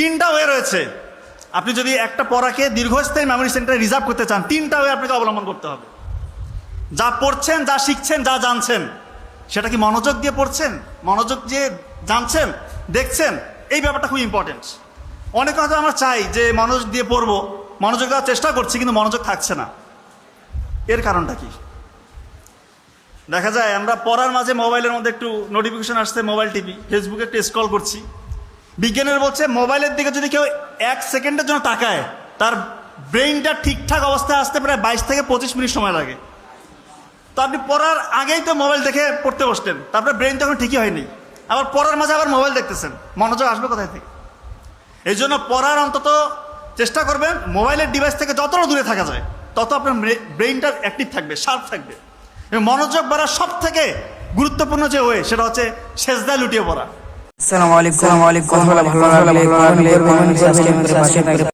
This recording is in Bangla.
তিনটা ওয়ে রয়েছে। আপনি যদি একটা পড়াকে দীর্ঘস্থায়ী মেমোরি সেন্টারে রিজার্ভ করতে চান, তিনটা ওয়ে আপনাকে অবলম্বন করতে হবে। যা পড়ছেন, যা শিখছেন, যা জানছেন, সেটা কি মনোযোগ দিয়ে পড়ছেন? মনোযোগ দিয়ে জানছেন, দেখছেন? এই ব্যাপারটা খুব ইম্পর্টেন্ট অনেক হয়তো আমরা চাই যে মনোযোগ দিয়ে পড়ব, মনোযোগ দেওয়ার চেষ্টা করছি, কিন্তু মনোযোগ থাকছে না। এর কারণটা কি? দেখা যায়, আমরা পড়ার মাঝে মোবাইলের মধ্যে একটু নোটিফিকেশন আসছে মোবাইল টিভি ফেসবুকে একটু স্ক্রল করছি। বিজ্ঞানের বলছে, মোবাইলের দিকে যদি কেউ এক সেকেন্ডের জন্য তাকায়, তার ব্রেইনটা ঠিকঠাক অবস্থায় আসতে প্রায় বাইশ থেকে পঁচিশ মিনিট সময় লাগে। তো আপনি পড়ার আগেই তো মোবাইল দেখে পড়তে বসতেন তারপরে ব্রেইন তখন ঠিকই হয়নি। আবার পড়ার মাঝে আবার মোবাইল দেখতেছেন। মনোযোগ আসবে কোথায় থেকে? এই জন্য পড়ার অন্তত চেষ্টা করবেন, মোবাইলের ডিভাইস থেকে যতটা দূরে থাকা যায়, তত আপনার ব্রেইনটা অ্যাক্টিভ থাকবে শার্প থাকবে। এবং মনোযোগ বাড়ার সব থেকে গুরুত্বপূর্ণ যে ওয়ে সেটা হচ্ছে সেজদায় লুটিয়ে পড়া। আসসালামু আলাইকুম আসসালামু আলাইকুম ভালো লাগলে ভালো লাগলে কমেন্ট করে আজকে আমাদের পাশে থাকবে